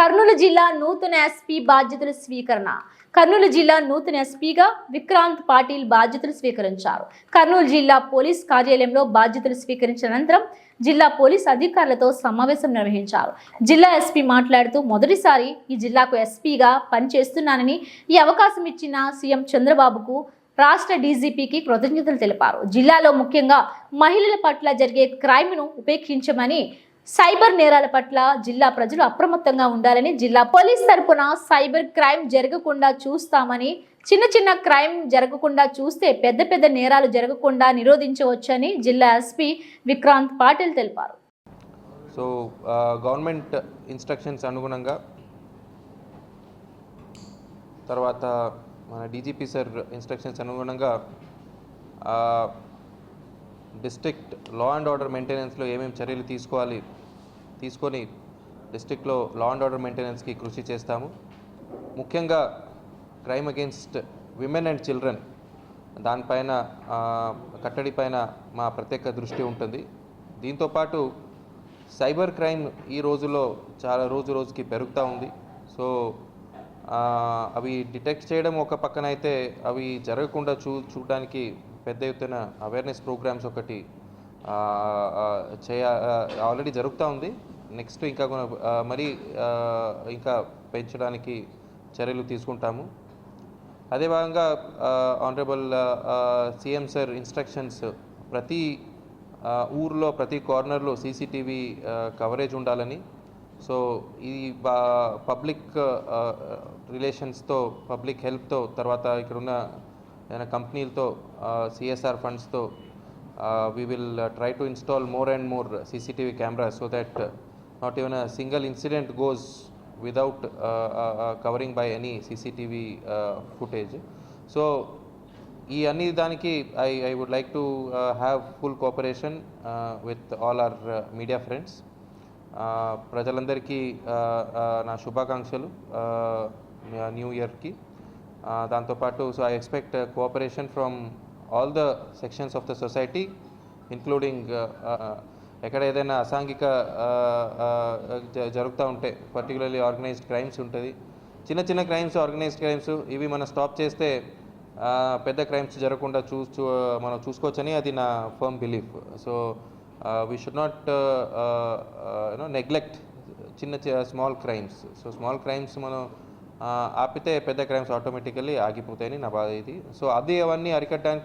కర్నూలు జిల్లా నూతన ఎస్పీ బాధ్యతల స్వీకరణ. కర్నూలు జిల్లా నూతన ఎస్పీగా విక్రాంత్ పాటిల్ బాధ్యతలు స్వీకరించారు. కర్నూలు జిల్లా పోలీస్ కార్యాలయంలో బాధ్యతలు స్వీకరించిన అనంతరం జిల్లా పోలీస్ అధికారులతో సమావేశం నిర్వహించారు. జిల్లా ఎస్పీ మాట్లాడుతూ మొదటిసారి ఈ జిల్లాకు ఎస్పీగా పనిచేస్తున్నానని ఈ అవకాశం ఇచ్చిన సీఎం చంద్రబాబుకు రాష్ట్ర డీజీపీకి కృతజ్ఞతలు తెలిపారు. జిల్లాలో ముఖ్యంగా మహిళల పట్ల జరిగే క్రైమ్ను ఉపేక్షించమని సైబర్ నేరాల పట్ల జిల్లా ప్రజలు అప్రమత్తంగా ఉండాలని జిల్లా పోలీస్ తరపున సైబర్ క్రైమ్ జరగకుండా చూస్తామని చిన్న చిన్న క్రైమ్ జరగకుండా చూస్తే పెద్ద పెద్ద నేరాలు జరగకుండా నిరోధించవచ్చని జిల్లా ఎస్పీ విక్రాంత్ పాటిల్ తెలిపారు. సో గవర్నమెంట్ ఇన్స్ట్రక్షన్స్ అనుగుణంగా తర్వాత మన డీజీపీ సార్ ఇన్స్ట్రక్షన్స్ అనుగుణంగా డిస్ట్రిక్ట్ లా అండ్ ఆర్డర్ మెయింటెనెన్స్లో ఏమేమి చర్యలు తీసుకోవాలి తీసుకొని డిస్ట్రిక్ట్లో లా అండ్ ఆర్డర్ మెయింటెనెన్స్కి కృషి చేస్తాము. ముఖ్యంగా crime against women and children దానిపైన కట్టడి పైన మా ప్రత్యేక దృష్టి ఉంటుంది. దీంతోపాటు సైబర్ క్రైమ్ ఈ రోజుల్లో చాలా రోజు రోజుకి పెరుగుతూ ఉంది. సో అవి డిటెక్ట్ చేయడం ఒక పక్కన అయితే అవి జరగకుండా చూ చూడడానికి పెద్ద ఎత్తున అవేర్నెస్ ప్రోగ్రామ్స్ ఒకటి చేయ ఆల్రెడీ జరుగుతూ ఉంది. నెక్స్ట్ ఇంకా కొన- మరి ఇంకా పెంచడానికి చర్యలు తీసుకుంటాము. అదే భాగంగా ఆనరబుల్ సీఎం సార్ ఇన్స్ట్రక్షన్స్ ప్రతి ఊర్లో ప్రతి కార్నర్లో సీసీటీవీ కవరేజ్ ఉండాలని. సో ఈ పబ్లిక్ రిలేషన్స్తో పబ్లిక్ హెల్ప్తో తర్వాత ఇక్కడున్న ఏదైనా కంపెనీలతో CSR ఫండ్స్తో we will try to install more and more CCTV camera so that not even a single incident goes without covering by any CCTV footage so ఈ అన్ని దానికి I I would like to have full cooperation with all our media friends ప్రజలందరికీ నా శుభాకాంక్షలు new ఇయర్కి. దాంతోపాటు so I expect cooperation from all the sections of the society including ఎక్కడ ఏదైనా అసాంఘిక జరుగుతూ ఉంటే పర్టికులర్లీ ఆర్గనైజ్డ్ క్రైమ్స్ ఉంటుంది. చిన్న చిన్న క్రైమ్స్ ఆర్గనైజ్డ్ క్రైమ్స్ ఇవి మనం స్టాప్ చేస్తే పెద్ద క్రైమ్స్ జరగకుండా చూ మనం చూసుకోవచ్చని అది నా firm belief so we should not you know neglect చిన్న small crimes so small crimes మనం ఆపితే పెద్ద క్రైమ్స్ ఆటోమేటికల్లీ ఆగిపోతాయని నా బాధ ఇది. సో అది అవన్నీ అరికట్టడానికి